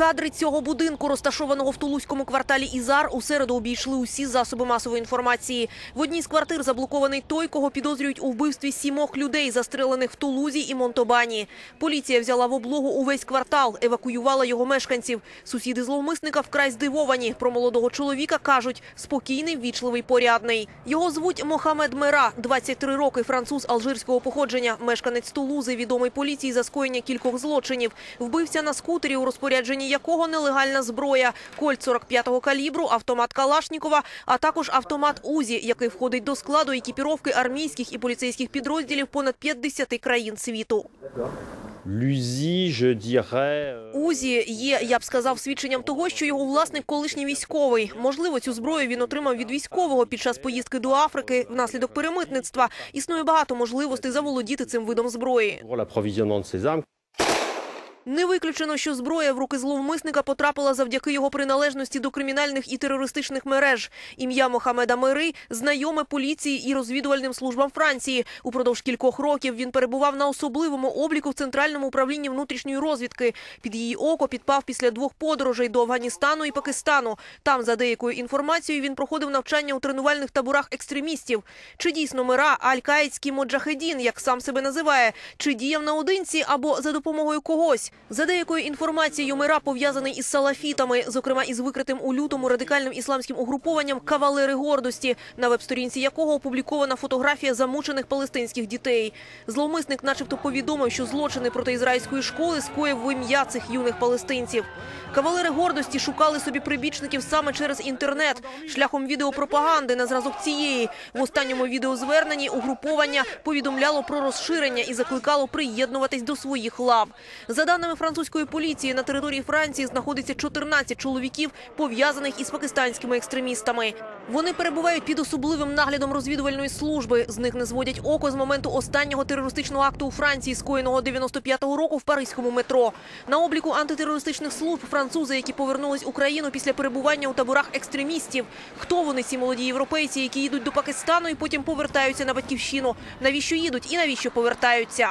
Кадри цього будинку, розташованого в тулузькому кварталі Ізар, у середу обійшли усі засоби масової інформації. В одній з квартир заблокований той, кого підозрюють у вбивстві сімох людей, застрелених в Тулузі і Монтобані. Поліція взяла в облогу увесь квартал, евакуювала його мешканців. Сусіди зловмисника вкрай здивовані. Про молодого чоловіка кажуть – спокійний, ввічливий, порядний. Його звуть Мохамед Мера, 23 роки, француз алжирського походження, мешканець Тулузи, відомий поліції за скоєння кількох злочинів. Вбився на скутері, у розпорядженні якого нелегальна зброя, кольт 45-го калібру, автомат Калашнікова, а також автомат УЗІ, який входить до складу екіпіровки армійських і поліцейських підрозділів понад 50 країн світу. Euh, УЗІ є, я б сказав, свідченням того, що його власник колишній військовий. Можливо, цю зброю він отримав від військового під час поїздки до Африки внаслідок перемитництва. Існує багато можливостей заволодіти цим видом зброї. Не виключено, що зброя в руки зловмисника потрапила завдяки його приналежності до кримінальних і терористичних мереж. Ім'я Мохамеда Мири знайоме поліції і розвідувальним службам Франції. Упродовж кількох років він перебував на особливому обліку в Центральному управлінні внутрішньої розвідки. Під її око підпав після двох подорожей до Афганістану і Пакистану. Там, за деякою інформацією, він проходив навчання у тренувальних таборах екстремістів. Чи дійсно Мира аль-Каїдський моджахедін, як сам себе називає, чи діяв наодинці або за допомогою когось? За деякою інформацією, Мира пов'язаний із салафітами, зокрема із викритим у лютому радикальним ісламським угрупованням «Кавалери гордості», на веб-сторінці якого опублікована фотографія замучених палестинських дітей. Зловмисник начебто повідомив, що злочини проти ізраїльської школи скоїв в ім'я цих юних палестинців. Кавалери гордості шукали собі прибічників саме через інтернет, шляхом відеопропаганди на зразок цієї. В останньому відеозверненні угруповання повідомляло про розширення і закликало приєднуватись до своїх лав. За даними французької поліції, на території Франції знаходиться 14 чоловіків, пов'язаних із пакистанськими екстремістами. Вони перебувають під особливим наглядом розвідувальної служби. З них не зводять око з моменту останнього терористичного акту у Франції, скоєного 95-го року в паризькому метро. На обліку антитерористичних служб французи, які повернулись в Україну після перебування у таборах екстремістів. Хто вони ці молоді європейці, які їдуть до Пакистану і потім повертаються на батьківщину? Навіщо їдуть і навіщо повертаються?